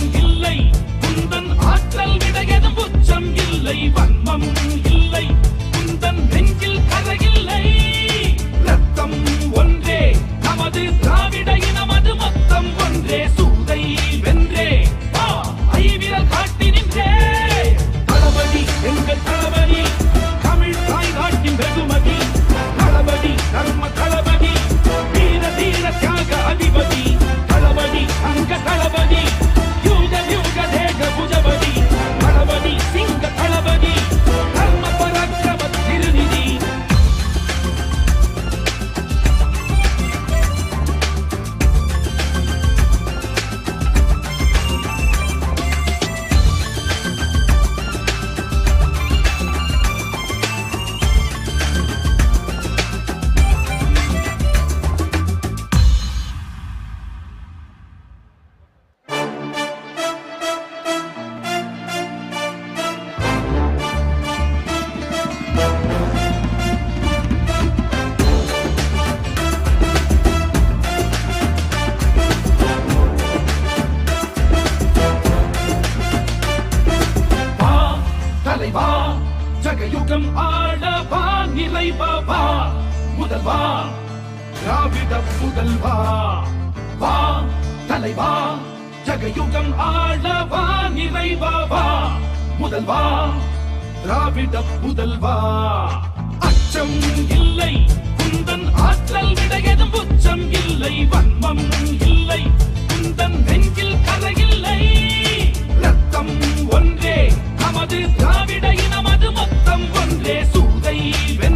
இல்லை. குந்தன் ஆற்றல் விடையதும் உச்சம் இல்லை. வன்மம் இல்லை. குந்தன் நெஞ்சில் கரையில்லை ரத்தம் ஒன்றே. நமது திராவிட இனமது மொத்தம் ஒன்றே. ஜகயுகம் ஆடவா நிறைவா வா முதல்வா திராவிட புதல்வா வா. தலைவா ஜகயுகம் ஆடவா நிறைவா வா முதல்வா திராவிட புதல்வா அச்சம் இல்லை. குந்தன் ஆற்றல் விடையதும் உச்சம் இல்லை. வன்மம் இல்லை. குந்தன் நெஞ்சில் கரையில்லை ரத்தம் ஒன்றே. நமது திராவிட இனமது மொத்தம் ஒன்றே சூதை வென்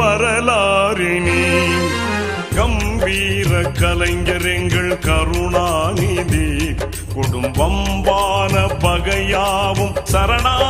வரலாறினி. கம்பீர கலைஞர் எங்கள் கருணாநிதி. குடும்பம்பான பகையாவும் சரணா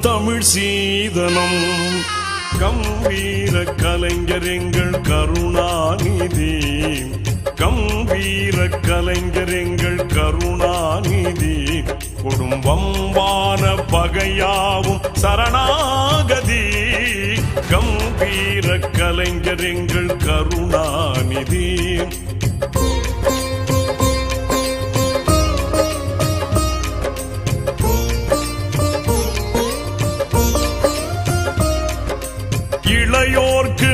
தமிழ் சீதனம். கம்பீர கலைஞர் எங்கள் கருணாநிதி. கம்பீர கலைஞர் எங்கள் கருணாநிதி. குடும்பம்பான பகையாவும் சரணாகதி. கம்பீர கலைஞர் எங்கள் கருணாநிதி.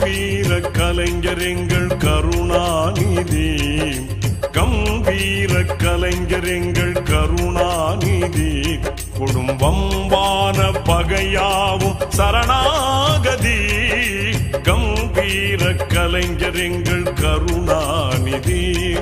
கம்பீர கலைஞர் எங்கள் கருணாநிதி. கம்பீர கலைஞர் எங்கள் கருணாநிதி. குடும்பம்பான பகையாவும் சரணாகதி. கம்பீர கலைஞர் எங்கள் கருணாநிதி.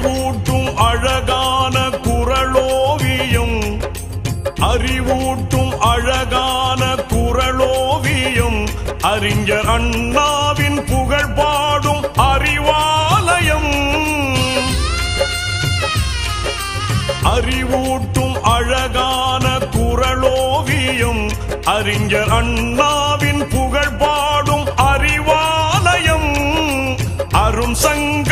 அறிவூட்டும் அழகான குரலோவியம் அறிவூட்டும் அழகான குரலோவியம் அறிஞர் அண்ணாவின் புகழ் பாடும் அறிவாலயம். அறிவூட்டும் அழகான குரலோவியம் அறிஞர் அண்ணாவின் புகழ் பாடும் அறிவாலயம். அரும் சங்க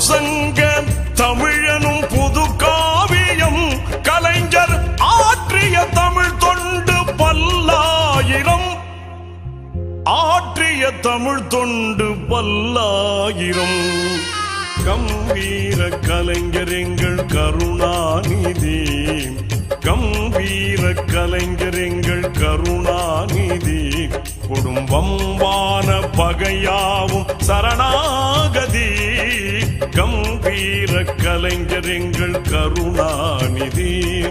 தமிழும் சங்க தமிழனும் புது காவியம். கலைஞர் ஆற்றிய தமிழ் தொண்டு பல்லாயிரம். ஆற்றிய தமிழ் தொண்டு பல்லாயிரம். கம்பீர கலைஞர் எங்கள் கருணாநிதி. கம்பீர கலைஞர் எங்கள் கருணாநிதி. குடும்பம்பான பகையாவும் சரணாகதி. கம்பீர கலைஞர் எங்கள் கருணாநிதி.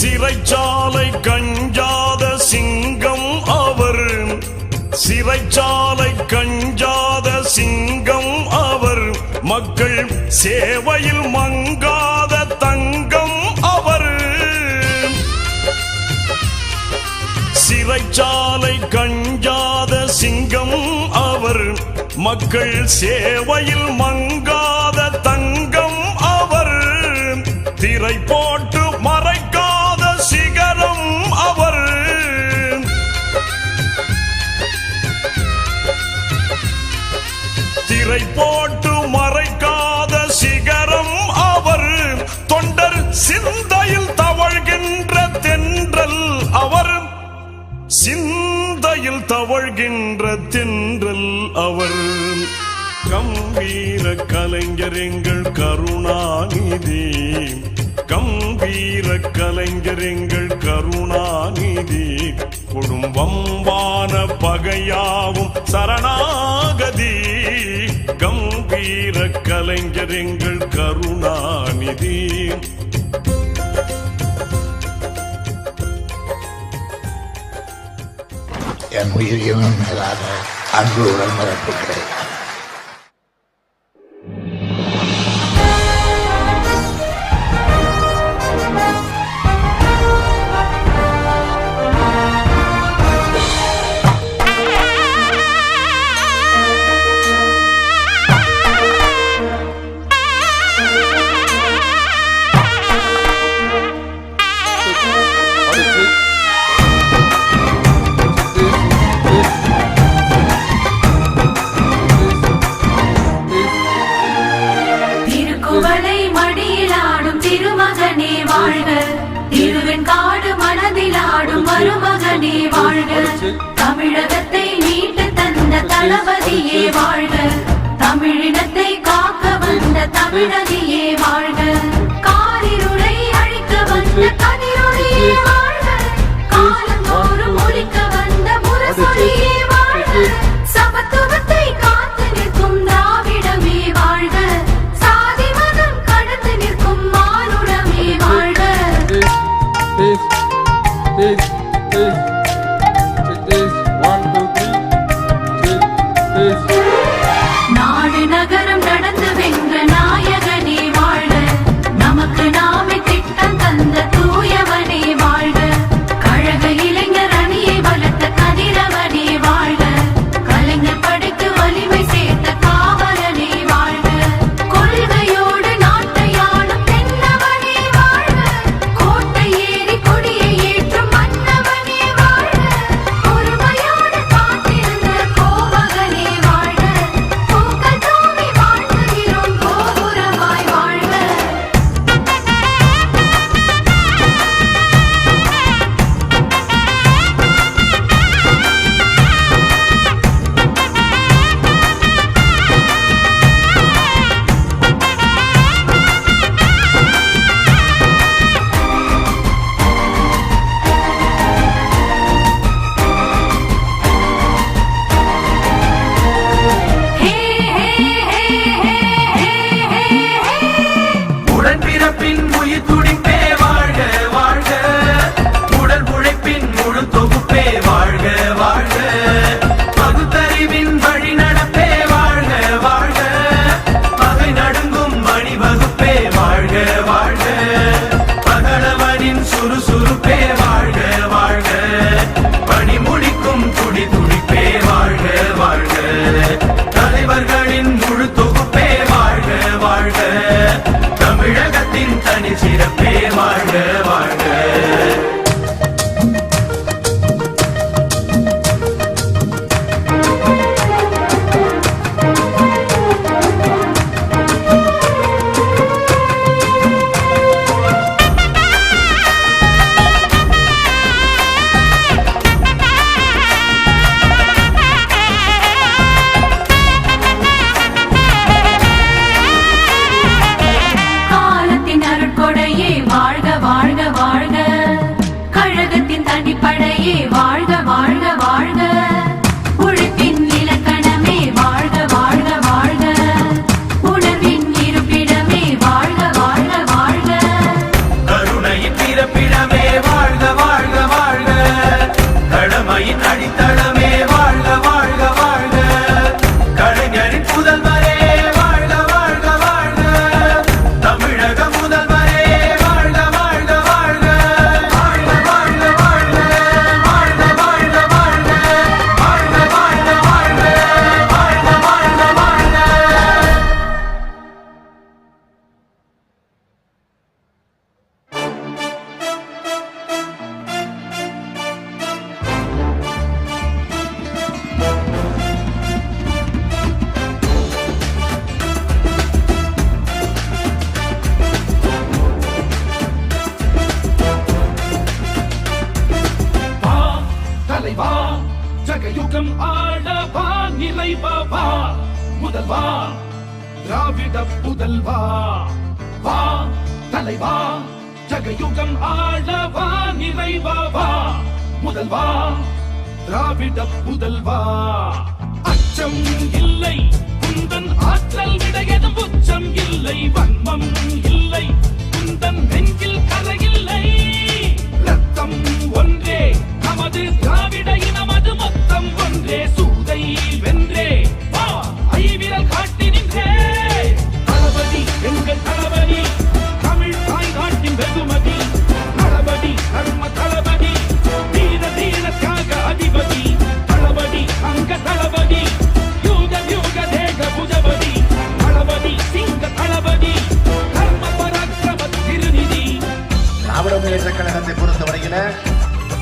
சிறைச்சாலை கஞ்சாத சிங்கம் அவர். சிறைச்சாலை கஞ்சாத சிங்கம் அவர். மக்கள் சேவையில் மங்கா சிறைச்சாலை கஞ்சாத சிங்கம் அவர். மக்கள் சேவையில் மங்காத தங்கம் அவர். திரை போட்டு மறைக்காத சிகரம் அவர். திரை போ தவழ்கின்ற தென்றல் அவர். கம்பீர கலைஞர் எங்கள் கருணாநிதி. கம்பீர கலைஞர் எங்கள் கருணாநிதி. கொடும் வம்பான பகையாவும் சரணாகதி. கம்பீர கலைஞர் எங்கள் கருணாநிதி. என் உயிரியும் மேலாக அன்புடன் மறப்புகிறேன் தளபதியே வாழ்க. தமிழினத்தை காக்க வந்த தமிழகி